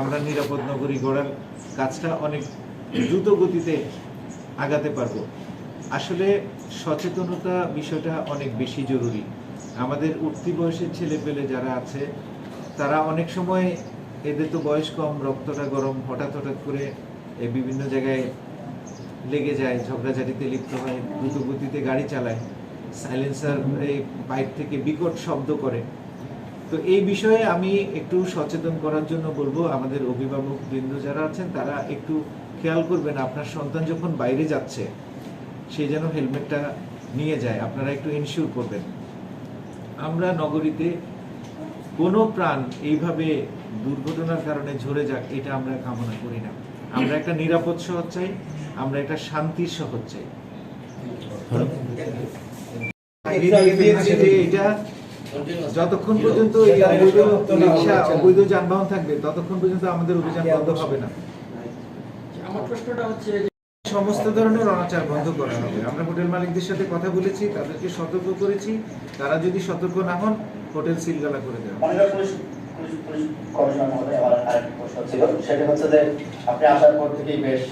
আমরা নিরাপদ নগরী গড়ার কাজটা অনেক দ্রুত গতিতে আগাতে পারব। আসলে সচেতনতা বিষয়টা অনেক বেশি জরুরি। আমাদের উঠতি বয়সের ছেলে পেলে যারা আছে, তারা অনেক সময় এদের তো বয়স কম, রক্তটা গরম, হঠাৎ হঠাৎ করে বিভিন্ন জায়গায় লেগে যায়, ঝগড়াঝাটিতে লিপ্ত হয়, দ্রুত গতিতে গাড়ি চালায়, সাইলেন্সার এই বাইক থেকে বিকট শব্দ করে। তো এই বিষয়ে আমি একটু সচেতন করার জন্য বলব আমাদের অভিভাবক বৃন্দ যারা আছেন তারা একটু খেয়াল করবেন আপনার সন্তান যখন বাইরে যাচ্ছে সে যেন হেলমেটটা নিয়ে যায় আপনারা একটু ইনশিওর করবেন। আমরা নগরীতে কোনো প্রাণ এইভাবে দুর্ঘটনার কারণে ঝরে যাক এটা আমরা কামনা করি না। আমরা একটা নিরাপদ শহর চাই আমরা একটা শান্তির শহর চাই। এটা যতক্ষণ পর্যন্ত অবৈধ যানবাহন থাকবে ততক্ষণ পর্যন্ত আমাদের অভিযান বন্ধ হবে না। আমার প্রশ্নটা হচ্ছে সমস্ত ধরনের অনাচার বন্ধ করা হবে। আমরা হোটেল মালিকদের সাথে কথা বলেছি তাদেরকে সতর্ক করেছি। তারা যদি সতর্ক না হন হোটেল সিলগালা করে দেওয়া সেটা হচ্ছে যে আপনি আসার পর থেকেই বেশ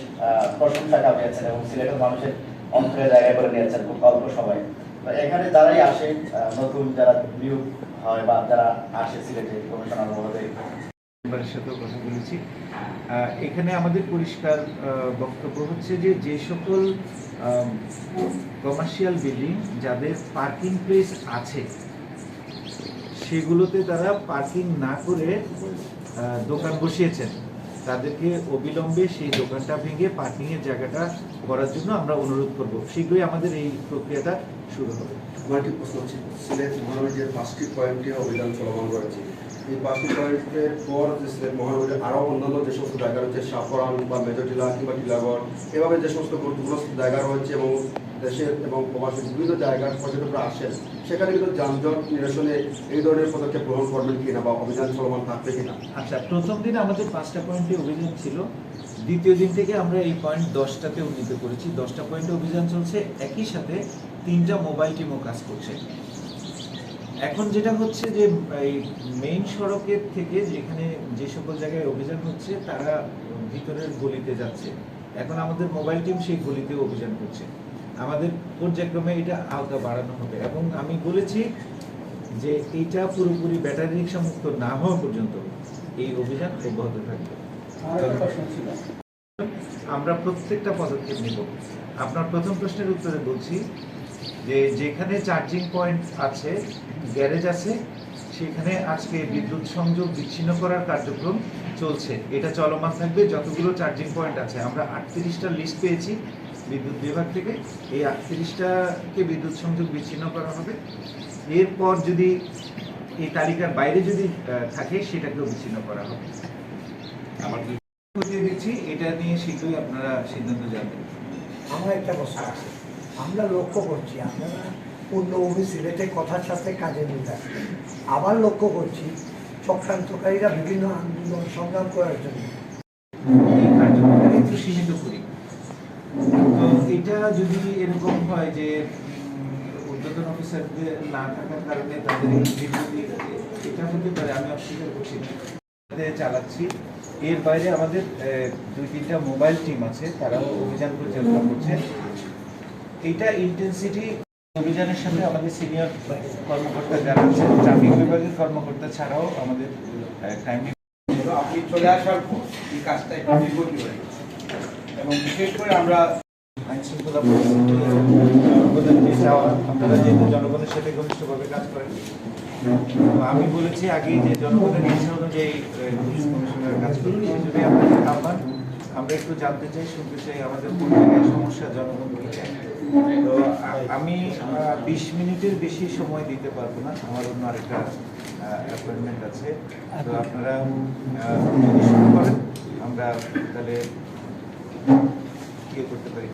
প্রশংসা কামিয়েছেন এবং সিলেটের মানুষের অন্তরে জায়গা করে নিয়েছেন খুব অল্প সময়ে। এখানে যারাই আসে নতুন যারা নিয়োগ হয় বা যারা আসে সিলেটে কমিশনার মহোদয় সাথেও কথা বলেছি। এখানে আমাদের পরিষ্কার বক্তব্য হচ্ছে যে যে সকল কমার্শিয়াল বিল্ডিং যাদের পার্কিং প্লেস আছে, সেগুলোতে তারা পার্কিং না করে দোকান বসিয়েছেন। তাদেরকে অবিলম্বে সেই দোকানটা ভেঙে পার্কিং এর জায়গাটা করার জন্য আমরা অনুরোধ করব। শীঘ্রই আমাদের এই প্রক্রিয়াটা শুরু হবে। আমার একটি প্রশ্ন হচ্ছে সিলেট মহানগরীর পাঁচটি পয়েন্টে অভিযান চলমান রয়েছে। এই পাঁচটি পয়েন্টের পর যে মহানগরীর আরও অন্যান্য যে সমস্ত জায়গা রয়েছে সাফরান বা মেজরটিলা কিংবা টিলাগড়, এভাবে যে সমস্ত গুরুত্বপূর্ণ জায়গা রয়েছে এবং দেশের এবং প্রবাসী বিভিন্ন জায়গার পর্যটকরা আসেন, সেখানে কিন্তু যানজট নিরসনে এই ধরনের পদক্ষেপ গ্রহণ করবেন কিনা বা অভিযান চলমান থাকবে কিনা? আচ্ছা প্রথম দিন আমাদের পাঁচটা পয়েন্টে অভিযান ছিল। দ্বিতীয় দিন থেকে আমরা এই পয়েন্ট দশটাতে উন্নীত করেছি। দশটা পয়েন্টে অভিযান চলছে। একই সাথে তিনটা মোবাইল টিমও কাজ করছে। এখন যেটা হচ্ছে যে এই মেইন সড়কের থেকে যেখানে যে সকল জায়গায় অভিযান হচ্ছে তারা ভিতরের গলিতে যাচ্ছে। এখন আমাদের মোবাইল টিম সেই গলিতে অভিযান করছে। আমাদের পর্যায়ক্রমে এটা আওতা বাড়ানো হবে। এবং আমি বলেছি যে এটা পুরোপুরি ব্যাটারি রিক্সা মুক্ত না হওয়া পর্যন্ত এই অভিযান অব্যাহত থাকবে। আমার প্রত্যেকটা পদক্ষেপ নিব। আপনার প্রথম প্রশ্নের উত্তরে বলছি যে যেখানে চার্জিং পয়েন্ট আছে গ্যারেজ আছে সেখানে আজকে বিদ্যুৎ সংযোগ বিচ্ছিন্ন করার কার্যক্রম চলছে। এটা চলমান থাকবে যতগুলো চার্জিং পয়েন্ট আছে। আমরা আটত্রিশটা লিস্ট পেয়েছি বিদ্যুৎ বিভাগ থেকে। এই আটত্রিশটাকে বিদ্যুৎ সংযোগ বিচ্ছিন্ন করা হবে। এরপর যদি এই তালিকার বাইরে যদি থাকে সেটাকেও বিচ্ছিন্ন করা হবে। আমার দিচ্ছি এটা নিয়ে শীঘ্রই আপনারা সিদ্ধান্ত জানবেন। আমার একটা প্রশ্ন আছে। আমরা লক্ষ্য করছি, আপনারা পূর্ণভূমি সিলেটের কথার সাথে কাজে মিল আবার লক্ষ্য করছি চক্রান্তকারীরা বিভিন্ন আন্দোলন সংগ্রাম করার জন্য। সীমিত করি। তো এটা যদি এরকম হয় যে ঊর্ধ্বতন অফিসারদের না থাকার কারণে তাদের এটা হতে পারে, আমি অস্বীকার করছি চালাচ্ছি। এর বাইরে আমাদের দুই তিনটা মোবাইল টিম আছে, তারাও অভিযান পরিচালনা করছে। এইটা ইন্টেন্সিটি অভিযানের সাথে আমাদের সিনিয়র কর্মকর্তা যারা আছেন ট্রাফিক বিভাগের কর্মকর্তা ছাড়াও আমাদের আপনি চলে আসার পর এই কাজটা? এবং বিশেষ করে আমরা আইন শৃঙ্খলা আপনারা যেহেতু জনগণের সাথে কাজ করেন আমি বলেছি আগেই যে জনগণের ইচ্ছা অনুযায়ী পুলিশ কমিশনার কাজ করি যদি আপনাদের আহ্বান আমরা একটু জানতে চাই, শুনতে চাই আমাদের কোন সমস্যা, জনগণ তো আমি বিশ মিনিটের বেশি সময় দিতে পারব না, আমার অন্য আরেকটা অ্যাপয়েন্টমেন্ট আছে। তো আপনারা যদি শুরু করেন, আমরা তাহলে ইয়ে করতে পারি।